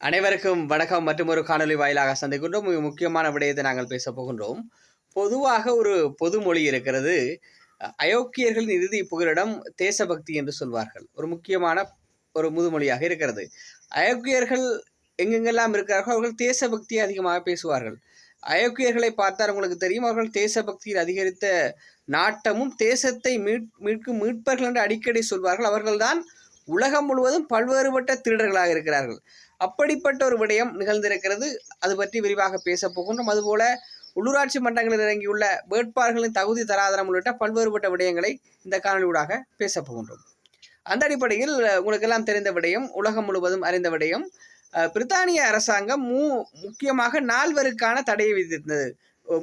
அனைவருக்கும் வணக்கம். மற்றும் ஒரு காணொலி வாயிலாக சந்திக்கின்றோம். மிக முக்கியமான விடயத்தை நாங்கள் பேச போகின்றோம். பொதுவாக ஒரு பொதுமொழி இருக்கிறது. அயோக்கியர்களின் இறுதி புகலிடம் தேசபக்தி என்று சொல்வார்கள். ஒரு முக்கியமான ஒரு முதுமொழியாக இருக்கிறது. அயோக்கியர்கள் எங்கெங்கெல்லாம் இருக்கிறார்களோ அவர்கள் தேசபக்தியை அதிகமாக பேசுவார்கள். அயோக்கியர்களை பார்த்தால் உங்களுக்கு தெரியும் அவர்கள் தேசபக்தியில் அதிகரித்த நாட்டமும் தேசத்தை மீட் மீட்கும் மீட்பர்கள் என்று அடிக்கடி சொல்வார்கள். அவர்கள்தான் உலகம் முழுவதும் பல்வேறுபட்ட திருடர்களாக இருக்கிறார்கள். அப்படிப்பட்ட ஒரு விடயம் நிகழ்ந்திருக்கிறது. அது பற்றி விரிவாக பேச போகின்றோம். அதுபோல உள்ளூராட்சி மன்றங்களில் இறங்கியுள்ள வேட்பாளர்களின் தகுதி தராதரம் உள்ளிட்ட பல்வேறுபட்ட விடயங்களை இந்த காணொலியூடாக பேச போகின்றோம். அந்த அடிப்படையில் உங்களுக்கெல்லாம் தெரிந்த விடயம் உலகம் முழுவதும் அறிந்த விடயம் பிரித்தானிய அரசாங்கம் மூ முக்கியமாக நால்வருக்கான தடையை விதித்தது.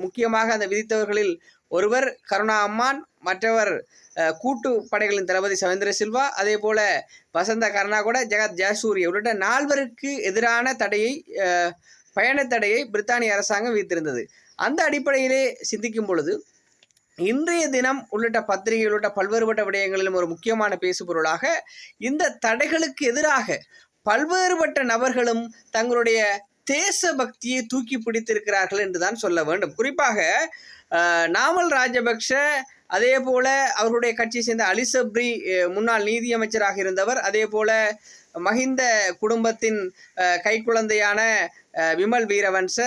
முக்கியமாக அந்த விதித்தவர்களில் ஒருவர் கருணா அம்மான் மற்றவர் கூட்டு படைகளின் தளபதி சவேந்திர சில்வா அதே போல வசந்த கருணாகூட ஜெகத் ஜெயசூரிய உள்ளிட்ட நால்வருக்கு எதிரான தடையை பயண தடையை பிரித்தானிய அரசாங்கம் விதித்திருந்தது. அந்த அடிப்படையிலே சிந்திக்கும் பொழுது இன்றைய தினம் உள்ளிட்ட பத்திரிகை உள்ளிட்ட பல்வேறுபட்ட விடயங்களிலும் ஒரு முக்கியமான பேசுபொருளாக இந்த தடைகளுக்கு எதிராக பல்வேறுபட்ட நபர்களும் தங்களுடைய தேச பக்தியை தூக்கி பிடித்திருக்கிறார்கள் என்றுதான் சொல்ல வேண்டும். குறிப்பாக நாமல் ராஜபக்ஷ அதே போல அவருடைய கட்சியை சேர்ந்த அலிசப்ரி முன்னாள் நீதியமைச்சராக இருந்தவர் அதே போல மஹிந்த குடும்பத்தின் கைக்குழந்தையான விமல் வீரவன்ச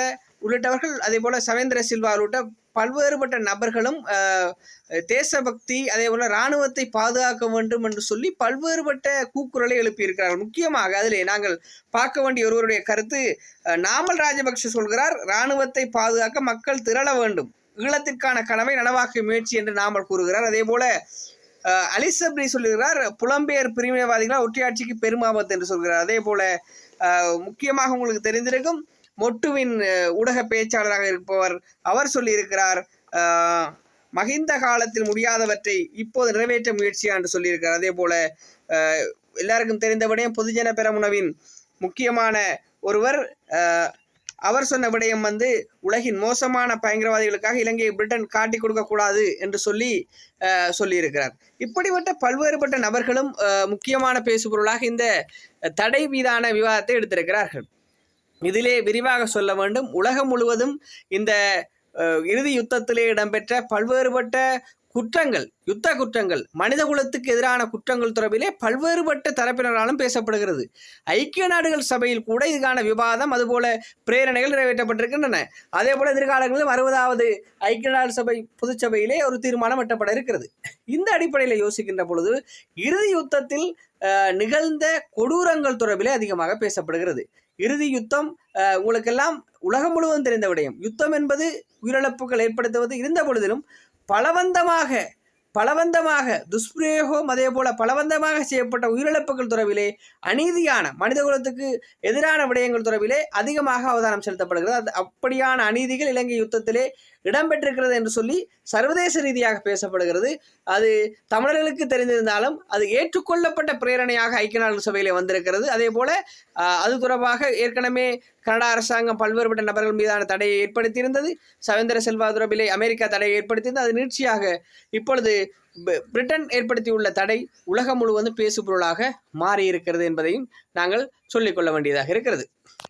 உள்ளிட்டவர்கள் அதே போல சவேந்திர சில்வா உள்ளிட்ட பல்வேறுபட்ட நபர்களும் தேசபக்தி அதே போல இராணுவத்தை பாதுகாக்க வேண்டும் என்று சொல்லி பல்வேறுபட்ட கூக்குரலை எழுப்பியிருக்கிறார்கள். முக்கியமாக அதில் நாங்கள் பார்க்க வேண்டிய ஒருவருடைய கருத்து நாமல் ராஜபக்ஷ சொல்கிறார் இராணுவத்தை பாதுகாக்க மக்கள் திரள வேண்டும். ஈழத்திற்கான கனவை நனவாக்கும் முயற்சி என்று நாமல் கூறுகிறார். அதே போல அலிசப்ரி சொல்லுகிறார் புலம்பெயர் பிரிவினைவாதிகளால் ஒற்றையாட்சிக்கு பெருமாபத்து என்று சொல்கிறார். அதே போல முக்கியமாக உங்களுக்கு தெரிந்திருக்கும் மொட்டுவின் ஊடக பேச்சாளராக இருப்பவர் அவர் சொல்லியிருக்கிறார் மகிந்த காலத்தில் முடியாதவற்றை இப்போது நிறைவேற்ற முயற்சியா என்று சொல்லியிருக்கிறார். அதே போல எல்லாருக்கும் தெரிந்தபடியே பொதுஜன பெரமுனவின் முக்கியமான ஒருவர் அவர் சொன்ன விடயம் வந்து உலகின் மோசமான பயங்கரவாதிகளுக்காக இலங்கையை பிரிட்டன் காட்டி கொடுக்கக்கூடாது என்று சொல்லி சொல்லியிருக்கிறார். இப்படிப்பட்ட பல்வேறுபட்ட நபர்களும் முக்கியமான பேசுபொருளாக இந்த தடை மீதான விவாதத்தை எடுத்திருக்கிறார்கள். இதிலே விரிவாக சொல்ல வேண்டும். உலகம் முழுவதும் இந்த இறுதி யுத்தத்திலே இடம்பெற்ற பல்வேறுபட்ட குற்றங்கள் யுத்த குற்றங்கள் மனித குலத்துக்கு எதிரான குற்றங்கள் தொடர்பிலே பல்வேறுபட்ட தரப்பினராலும் பேசப்படுகிறது. ஐக்கிய நாடுகள் சபையில் கூட இதுக்கான விவாதம் அதுபோல பிரேரணைகள் நிறைவேற்றப்பட்டிருக்கின்றன. அதே போல எதிர்காலங்களிலும் அறுபதாவது ஐக்கிய நாடு சபை பொதுச்சபையிலே ஒரு தீர்மானம் எட்டப்பட இருக்கிறது. இந்த அடிப்படையில் யோசிக்கின்ற பொழுது இறுதி யுத்தத்தில் நிகழ்ந்த கொடூரங்கள் தொடர்பிலே அதிகமாக பேசப்படுகிறது. இறுதி யுத்தம் உங்களுக்கெல்லாம் உலகம் முழுவதும் தெரிந்த விடயம். யுத்தம் என்பது உயிரிழப்புகள் ஏற்படுத்துவது இருந்த பொழுதிலும் பலவந்தமாக பலவந்தமாக துஷ்பிரயோகம் அதே போல பலவந்தமாக செய்யப்பட்ட உயிரிழப்புகள் துறவிலே அநீதியான மனித குலத்துக்கு எதிரான விடயங்கள் துறவிலே அதிகமாக அவதானம் செலுத்தப்படுகிறது. அது அப்படியான அநீதிகள் இலங்கை யுத்தத்திலே இடம்பெற்றிருக்கிறது என்று சொல்லி சர்வதேச ரீதியாக பேசப்படுகிறது. அது தமிழர்களுக்கு தெரிந்திருந்தாலும் அது ஏற்றுக்கொள்ளப்பட்ட பிரேரணையாக ஐக்கிய நாடுகள் சபையிலே வந்திருக்கிறது. அதே போல அது தொடர்பாக ஏற்கனவே கனடா அரசாங்கம் பல்வேறுபட்ட நபர்கள் மீதான தடையை ஏற்படுத்தியிருந்தது. சவேந்திர செல்வா தொடர்பிலே அமெரிக்கா தடையை ஏற்படுத்தியிருந்தது. அது நீட்சியாக இப்பொழுது பிரிட்டன் ஏற்படுத்தியுள்ள தடை உலகம் முழுவதும் பேசுபொருளாக பொருளாக மாறியிருக்கிறது என்பதையும் நாங்கள் சொல்லிக்கொள்ள வேண்டியதாக இருக்கிறது.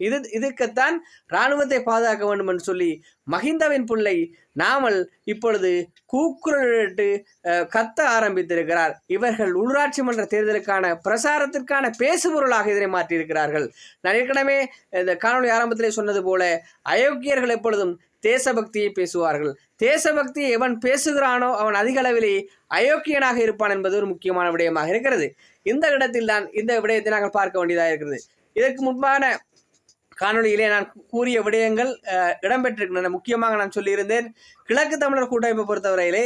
இது இதுக்குத்தான் இராணுவத்தை பாதுகாக்க வேண்டும் என்று சொல்லி மஹிந்தவின் பிள்ளை நாமல் இப்பொழுது கூக்குரலிட்டு கத்த ஆரம்பித்திருக்கிறார். இவர்கள் உள்ளாட்சி மன்ற தேர்தலுக்கான பிரசாரத்திற்கான பேசுபொருளாக இதனை மாற்றியிருக்கிறார்கள். நான் ஏற்கனவே இந்த காணொளி ஆரம்பத்திலே சொன்னது போல அயோக்கியர்கள் எப்பொழுதும் தேசபக்தியை பேசுவார்கள். தேசபக்தியை எவன் பேசுகிறானோ அவன் அதிக அளவிலே அயோக்கியனாக இருப்பான் என்பது ஒரு முக்கியமான விடயமாக இருக்கிறது. இந்த இடத்தில் தான் இந்த விடயத்தை நாங்கள் பார்க்க வேண்டியதாக இருக்கிறது. இதற்கு முன்பான காணொலியிலே நான் கூறிய விடயங்கள் இடம்பெற்றிருக்கின்றன. முக்கியமாக நான் சொல்லியிருந்தேன் கிழக்கு தமிழர் கூட்டமைப்பை பொறுத்தவரையிலே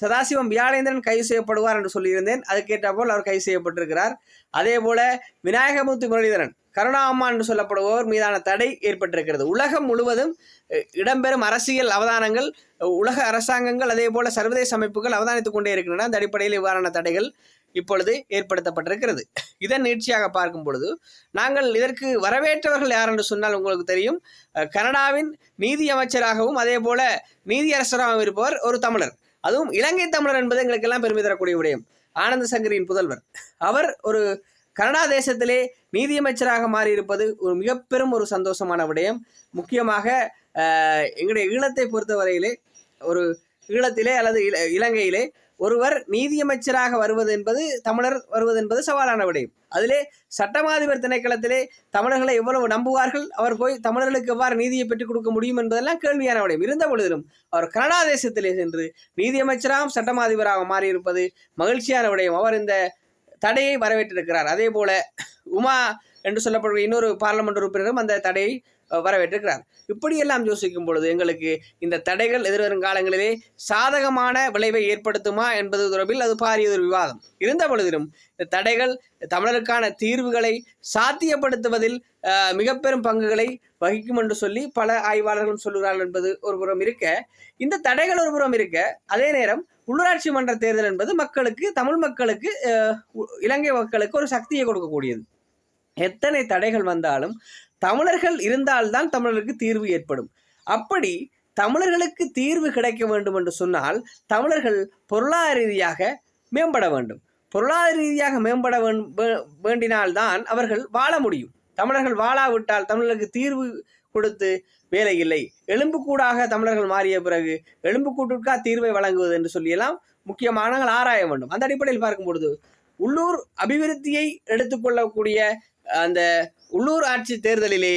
சதாசிவம் வியாழேந்திரன் கைது செய்யப்படுவார் என்று சொல்லியிருந்தேன். அதுக்கேற்ற போல் அவர் கைது செய்யப்பட்டிருக்கிறார். அதே போல விநாயகமூர்த்தி முரளிதரன் கருணா அம்மா என்று சொல்லப்படுபவர் மீதான தடை ஏற்பட்டிருக்கிறது. உலகம் முழுவதும் இடம்பெறும் அரசியல் அவதானங்கள் உலக அரசாங்கங்கள் அதே போல சர்வதேச அமைப்புகள் அவதானித்துக் கொண்டே இருக்கின்றன. அந்த அடிப்படையில் இவ்வாறான தடைகள் இப்பொழுது ஏற்படுத்தப்பட்டிருக்கிறது. இதன் நீட்சியாக பார்க்கும் பொழுது நாங்கள் இதற்கு வரவேற்றவர்கள் யார் என்று சொன்னால் உங்களுக்கு தெரியும் கனடாவின் நீதி அமைச்சராகவும் அதே போல நீதியரசராகவும் இருப்பவர் ஒரு தமிழர். அதுவும் இலங்கை தமிழர் என்பது எங்களுக்கெல்லாம் பெருமை தரக்கூடிய விடயம். ஆனந்த சங்கரியின் புதல்வர். அவர் ஒரு கனடா தேசத்திலே நீதியமைச்சராக மாறியிருப்பது ஒரு மிக பெரும் ஒரு சந்தோஷமான விடயம். முக்கியமாக எங்களுடைய ஈழத்தை பொறுத்தவரையிலே ஒரு ஈழத்திலே அல்லது இல- இலங்கையிலே ஒருவர் நீதியமைச்சராக வருவது என்பது தமிழர் வருவது என்பது சவாலான விடயம். அதிலே சட்டமாதிபர் திணைக்களத்திலே தமிழர்களை எவ்வளவு நம்புவார்கள் அவர் போய் தமிழர்களுக்கு எவ்வாறு நீதியை பெற்றுக் கொடுக்க முடியும் என்பதெல்லாம் கேள்வியான விடயம். இருந்த பொழுதிலும் அவர் கனடா தேசத்திலே சென்று நீதியமைச்சராகவும் சட்டமாதிபராக மாறியிருப்பது மகிழ்ச்சியான விடயம். அவர் இந்த தடையை வரவேற்றிருக்கிறார். அதே போல உமா என்று சொல்லப்படுகிற இன்னொரு பார்லமெண்ட் உறுப்பினரும் அந்த தடையை வரவேற்றிருக்கிறார். இப்படியெல்லாம் யோசிக்கும் பொழுது எங்களுக்கு இந்த தடைகள் எதிர்வரும் காலங்களிலே சாதகமான விளைவை ஏற்படுத்துமா என்பது தொடர்பில் அது பாரிய ஒரு விவாதம். இருந்த பொழுதிலும் இந்த தடைகள் தமிழருக்கான தீர்வுகளை சாத்தியப்படுத்துவதில் மிக பெரும் பங்குகளை வகிக்கும் என்று சொல்லி பல ஆய்வாளர்களும் சொல்லுகிறார்கள் என்பது ஒரு புறம் இருக்க இந்த தடைகள் ஒரு புறம் இருக்க அதே நேரம் உள்ளூராட்சி மன்ற தேர்தல் என்பது மக்களுக்கு தமிழ் மக்களுக்கு உ- இலங்கை மக்களுக்கு ஒரு சக்தியை கொடுக்கக்கூடியது. எத்தனை தடைகள் வந்தாலும் தமிழர்கள் இருந்தால்தான் தமிழருக்கு தீர்வு ஏற்படும். அப்படி தமிழர்களுக்கு தீர்வு கிடைக்க வேண்டும் என்று சொன்னால் தமிழர்கள் பொருளாதார ரீதியாக மேம்பட வேண்டும். பொருளாதார ரீதியாக மேம்பட வேண்டினால்தான் அவர்கள் வாழ முடியும். தமிழர்கள் வாழாவிட்டால் தமிழர்களுக்கு தீர்வு கொடுத்து வேலை இல்லை. எலும்புக்கூடாக தமிழர்கள் மாறிய பிறகு எலும்புக்கூட்டிற்கா தீர்வை வழங்குவது என்று சொல்லியெல்லாம் முக்கியமாக நாங்கள் ஆராய வேண்டும். அந்த அடிப்படையில் பார்க்கும் பொழுது உள்ளூர் அபிவிருத்தியை எடுத்துக்கொள்ளக்கூடிய அந்த உள்ளூர் ஆட்சி தேர்தலிலே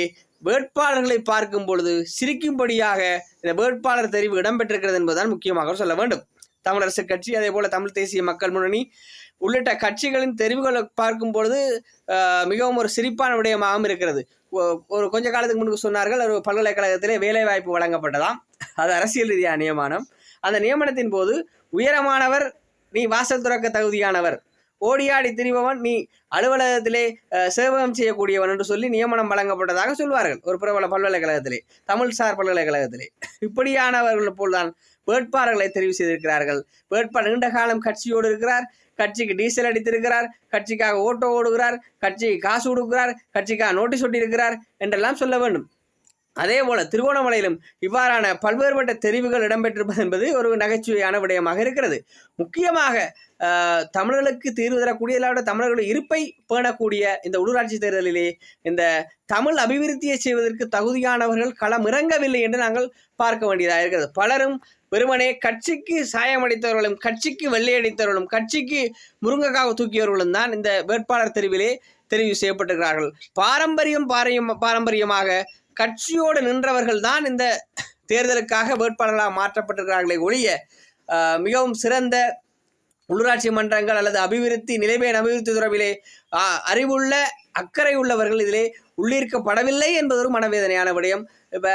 வேட்பாளர்களை பார்க்கும் பொழுது சிரிக்கும்படியாக இந்த வேட்பாளர் தெரிவு இடம்பெற்றிருக்கிறது என்பதுதான் முக்கியமாக சொல்ல வேண்டும். தமிழரசு கட்சி அதே போல தமிழ் தேசிய மக்கள் முன்னணி உள்ளிட்ட கட்சிகளின் தெரிவுகளை பார்க்கும் பொழுது மிகவும் ஒரு சிரிப்பான விடயமாகவும் இருக்கிறது. ஒரு கொஞ்ச காலத்துக்கு முன்பு சொன்னார்கள் ஒரு பல்கலைக்கழகத்திலே வேலைவாய்ப்பு வழங்கப்பட்டதாம். அது அரசியல் ரீதியான நியமனம். அந்த நியமனத்தின் போது உயரமானவர் நீ வாசல் துறக்க தகுதியானவர். ஓடியாடி திரிபவன் நீ அலுவலகத்திலே சேவகம் செய்யக்கூடியவன் என்று சொல்லி நியமனம் வழங்கப்பட்டதாக சொல்வார்கள் ஒரு பிரபல பல்கலைக்கழகத்திலே தமிழ்சார் பல்கலைக்கழகத்திலே. இப்படியானவர்கள் போல்தான் வேட்பாளர்களை தெரிவு செய்திருக்கிறார்கள். வேட்பாளர் நீண்ட காலம் கட்சியோடு இருக்கிறார். கட்சிக்கு டீசல் அடித்திருக்கிறார் கட்சிக்காக ஓட்டோ ஓடுகிறார் கட்சிக்கு காசு கொடுக்கிறார் கட்சிக்காக நோட்டீஸ் ஒட்டியிருக்கிறார் என்றெல்லாம் சொல்ல வேண்டும். அதே போல திருவோணமலையிலும் இவ்வாறான பல்வேறுபட்ட தெரிவுகள் இடம்பெற்றிருப்பது என்பது ஒரு நகைச்சுவையான விடயமாக இருக்கிறது. முக்கியமாக தமிழர்களுக்கு தீர்வு தரக்கூடிய இல்லாவிட தமிழர்களுடைய இருப்பை பேணக்கூடிய இந்த உள்ளூராட்சி தேர்தலிலே இந்த தமிழ் அபிவிருத்தியை செய்வதற்கு தகுதியானவர்கள் களம் இறங்கவில்லை என்று நாங்கள் பார்க்க வேண்டியதாக இருக்கிறது. பலரும் வெறுமனே கட்சிக்கு சாயமடைத்தவர்களும் கட்சிக்கு வெள்ளையடித்தவர்களும் கட்சிக்கு முருங்கக்காக தூக்கியவர்களும் தான் இந்த வேட்பாளர் தெரிவிலே தெரிவு செய்யப்பட்டிருக்கிறார்கள். பாரம்பரியம் பாரையும் பாரம்பரியமாக கட்சியோடு நின்றவர்கள் தான் இந்த தேர்தலுக்காக வேட்பாளர்களாக மாற்றப்பட்டிருக்கிறார்களே ஒழிய மிகவும் சிறந்த உள்ளூராட்சி மன்றங்கள் அல்லது அபிவிருத்தி நிலைமையின் அபிவிருத்தி தொடர்பிலே அறிவுள்ள அக்கறை உள்ளவர்கள் இதிலே உள்ளீர்க்கப்படவில்லை என்பது ஒரு மனவேதனையான விடயம். இப்போ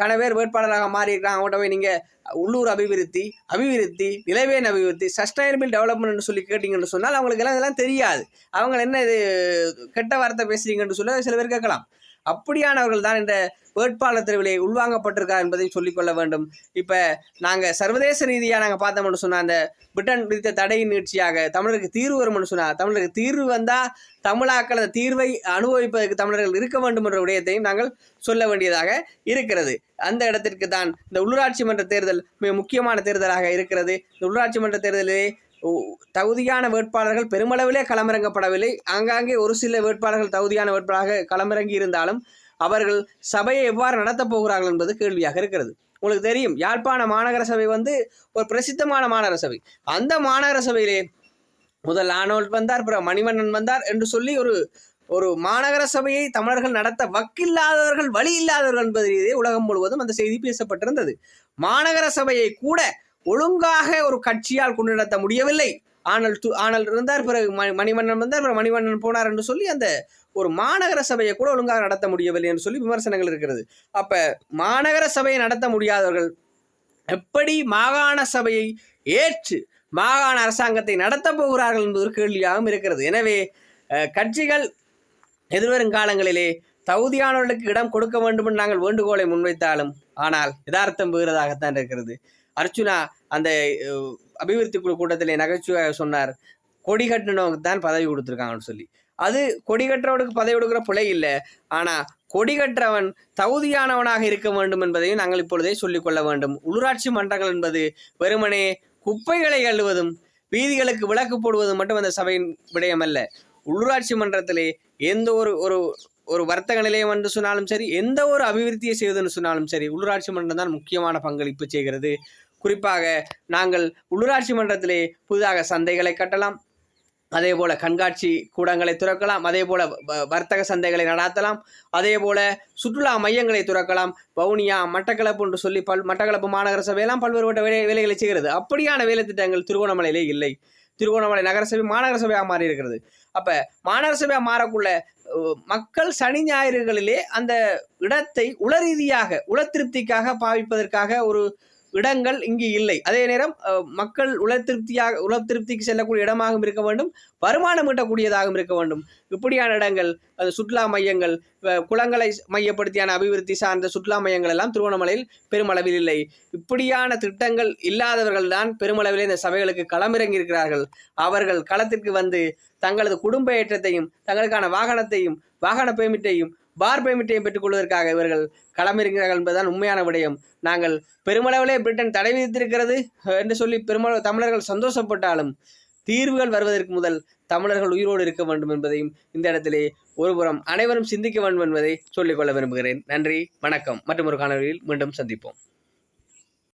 கணவர் வேட்பாளராக மாறியிருக்காங்க அவங்கள்ட்ட போய் நீங்கள் உள்ளூர் அபிவிருத்தி அபிவிருத்தி நிலைவேன் அபிவிருத்தி சஸ்டைனபிள் டெவலப்மெண்ட்னு சொல்லி கேட்டிங்கன்னு சொன்னால் அவங்களுக்கு எல்லாம் இதெல்லாம் தெரியாது. அவங்க என்ன இது கெட்ட வார்த்தை பேசுறீங்கன்னு சொல்ல சில பேர் கேட்கலாம். அப்படியானவர்கள் தான் இந்த வேட்பாளர் தெருவிலே உள்வாங்கப்பட்டிருக்கார் என்பதை சொல்லிக்கொள்ள வேண்டும். இப்போ நாங்கள் சர்வதேச ரீதியாக நாங்கள் பார்த்தோம்னு சொன்னால் அந்த பிரிட்டன் விதித்த தடையின் நீட்சியாக தமிழருக்கு தீர்வு வரும்னு சொன்னால் தமிழருக்கு தீர்வு வந்தால் தமிழாக்கள் அந்த தீர்வை அனுபவிப்பதற்கு தமிழர்கள் இருக்க வேண்டும் என்ற விடயத்தையும் நாங்கள் சொல்ல வேண்டியதாக இருக்கிறது. அந்த இடத்திற்கு தான் இந்த உள்ளூராட்சி மன்ற தேர்தல் மிக முக்கியமான தேர்தலாக இருக்கிறது. இந்த உள்ளூராட்சி மன்ற தேர்தலிலே தகுதியான வேட்பாளர்கள் பெருமளவிலே களமிறங்கப்படவில்லை. ஆங்காங்கே ஒரு சில வேட்பாளர்கள் தகுதியான வேட்பாளராக களமிறங்கி இருந்தாலும் அவர்கள் சபையை எவ்வாறு நடத்தப் போகிறார்கள் என்பது கேள்வியாக இருக்கிறது. உங்களுக்கு தெரியும் யாழ்ப்பாண மாநகர சபை வந்து ஒரு பிரசித்தமான மாநகர சபை. அந்த மாநகர சபையிலே முதல் ஆனோல்ட் வந்தார் பிற மணிவண்ணன் வந்தார் என்று சொல்லி ஒரு ஒரு மாநகர சபையை தமிழர்கள் நடத்த வக்கில்லாதவர்கள் வழி இல்லாதவர்கள் என்பதிலே உலகம் முழுவதும் அந்த செய்தி பேசப்பட்டிருந்தது. மாநகர சபையை கூட ஒழுங்காக ஒரு கட்சியால் கொண்டு நடத்த முடியவில்லை. ஆனால் து ஆனால் இருந்தார் பிறகு மணிமன்னன் வந்தார் பிறகு மணிமன்னன் போனார் என்று சொல்லி அந்த ஒரு மாநகர சபையை கூட ஒழுங்காக நடத்த முடியவில்லை என்று சொல்லி விமர்சனங்கள் இருக்கிறது. அப்ப மாநகர சபையை நடத்த முடியாதவர்கள் எப்படி மாகாண சபையை ஏற்று மாகாண அரசாங்கத்தை நடத்தப் போகிறார்கள் என்பது ஒரு கேள்வியாகவும் இருக்கிறது. எனவே கட்சிகள் எதிர்வரும் காலங்களிலே தகுதியானவர்களுக்கு இடம் கொடுக்க வேண்டும் என்று நாங்கள் வேண்டுகோளை முன்வைத்தாலும் ஆனால் யதார்த்தம் வேறுதாகத்தான் இருக்கிறது. அர்ச்சுனா அந்த அபிவிருத்தி குழு கூட்டத்தில் நகைச்சுவையாக சொன்னார். கொடி கட்டினவனுக்கு தான் பதவி கொடுத்துருக்காங்கன்னு சொல்லி. அது கொடி கட்டுறவனுக்கு பதவி கொடுக்குற பிழை இல்லை. ஆனால் கொடி கற்றவன் தகுதியானவனாக இருக்க வேண்டும் என்பதையும் நாங்கள் இப்பொழுதே சொல்லிக்கொள்ள வேண்டும். உள்ளூராட்சி மன்றங்கள் என்பது வெறுமனே குப்பைகளை அள்ளுவதும் வீதிகளுக்கு விளக்கு போடுவதும் மட்டும் அந்த சபையின் விடயம் அல்ல உள்ளூராட்சி மன்றத்திலே எந்த ஒரு ஒரு ஒரு வர்த்தக நிலையம் என்று சொன்னாலும் சரி எந்த ஒரு அபிவிருத்தியை செய்வதுன்னு சொன்னாலும் சரி உள்ளூராட்சி மன்றம் தான் முக்கியமான பங்களிப்பு செய்கிறது. குறிப்பாக நாங்கள் உள்ளூராட்சி மன்றத்திலே புதிதாக சந்தைகளை கட்டலாம். அதே போல கண்காட்சி கூடங்களை துறக்கலாம். அதே போல வ- வர்த்தக சந்தைகளை நடாத்தலாம். அதே போல சுற்றுலா மையங்களை துறக்கலாம். வவுனியா மட்டக்களப்பு என்று சொல்லி பல் மட்டக்களப்பு மாநகர சபையெல்லாம் பல்வேறுபட்ட வேலை வேலைகளை செய்கிறது. அப்படியான வேலை திட்டங்கள் திருகோணமலையிலே இல்லை. திருகோணமலை நகரசபை மாநகர சபையாக மாறி இருக்கிறது. அப்ப மாநகர சபையாக மாறக்குள்ள மக்கள் சனி ஞாயிறுகளிலே அந்த இடத்தை உள ரீதியாக உள திருப்திக்காக பாவிப்பதற்காக ஒரு இடங்கள் இங்கு இல்லை. அதே நேரம் மக்கள் உள திருப்தியாக உள திருப்திக்கு செல்லக்கூடிய இடமாகவும் இருக்க வேண்டும். வருமானம் ஈட்டக்கூடியதாகவும் இருக்க வேண்டும். இப்படியான இடங்கள் அது சுற்றுலா மையங்கள் குளங்களை மையப்படுத்தியான அபிவிருத்தி சார்ந்த சுற்றுலா மையங்கள் எல்லாம் திருவண்ணாமலையில் பெருமளவில் இல்லை. இப்படியான திட்டங்கள் இல்லாதவர்கள் தான் பெருமளவிலே இந்த சபைகளுக்கு களமிறங்கி இருக்கிறார்கள் அவர்கள் களத்திற்கு வந்து தங்களது குடும்ப ஏற்றத்தையும் தங்களுக்கான வாகனத்தையும் வாகன பேமிட்டையும் பார் பேமிட்டையும் பெற்றுக்கொள்வதற்காக இவர்கள் களமிறங்கிறார்கள் என்பதுதான் உண்மையான விடயம். நாங்கள் பெருமளவிலே பிரிட்டன் தடை விதித்திருக்கிறது என்று சொல்லி பெருமளவு தமிழர்கள் சந்தோஷப்பட்டாலும் தீர்வுகள் வருவதற்கு முதல் தமிழர்கள் உயிரோடு இருக்க வேண்டும் என்பதையும் இந்த இடத்திலே ஒருபுறம் அனைவரும் சிந்திக்க வேண்டும் என்பதை சொல்லிக்கொள்ள விரும்புகிறேன். நன்றி வணக்கம். மற்றும் ஒரு காணொலியில் மீண்டும் சந்திப்போம்.